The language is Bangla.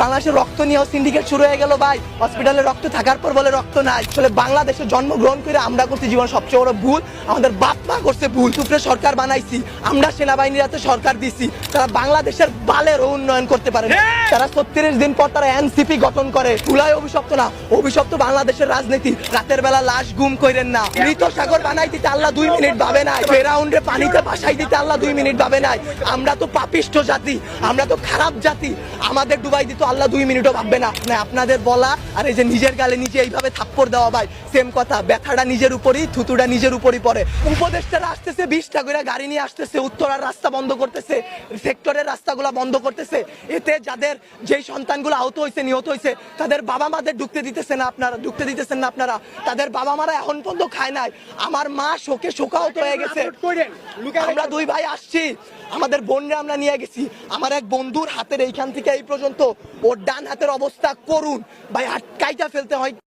বাংলাদেশে রক্ত নিয়েও সিন্ডিকেট শুরু হয়ে গেল ভাই। হসপিটালে রক্ত থাকার পর বলে রক্ত নাই। আসলে বাংলাদেশে জন্মগ্রহণ করে আমরা করছি জীবন সবচেয়ে বড় ভুল। আমাদের বাপ মা করছে ভুল। সুপ্রে সরকার বানাইছি। আমরা সেনাবাহিনীর হাতে সরকার দিছি। তারা বাংলাদেশের বালের উন্নয়ন করতে পারে তারা ছত্রিশ দিন পর তারা এনসিপি গঠন করে। তুলায় অভিশপ্ত না। অভিশপ্ত বাংলাদেশের রাজনীতি। রাতের বেলা লাশ গুম কইরেন না। মৃত সাগর বানাই দিতে আল্লাহ দুই মিনিট ভাবে নাই। ফেরাউন্ডে পানিতে ভাসাই দিতে আল্লাহ দুই মিনিট ভাবে নাই। আমরা তো পাপিষ্ঠ জাতি। আমরা তো খারাপ জাতি। আমাদের ডুবাই দিত আল্লাহ দুই মিনিটও ভাববে না, আপনাদের বলা আর এই যে নিজের গালে নিজে এইভাবে থাপ্পড় দেওয়া ভাই, সেম কথা, ব্যথাটা নিজের উপরই, থুতুটা নিজের উপরই পড়ে। উপদেষ্টারা আসতেছে, বিশটা করে গাড়ি নিয়ে আসতেছে, উত্তরার রাস্তা বন্ধ করতেছে, সেক্টরের রাস্তাগুলো বন্ধ করতেছে এতে যাদের যেই সন্তানগুলো আহত হয়েছে নিহত হয়েছে তাদের বাবা মাদের ঢুকতে দিতেছে না আপনারা ঢুকতে দিতেছেন না আপনারা। তাদের বাবা মারা এখন পর্যন্ত খায় নাই। আমার মা শোকে শোকাহত হয়ে গেছে। আমরা দুই ভাই আসছি আমাদের বোনরা আমরা নিয়ে গেছি। আমার এক বন্ধুর হাতের এইখান থেকে এই পর্যন্ত ওর ডান হাতের অবস্থা করুন। ভাই হাত কাইটা ফেলতে হয়।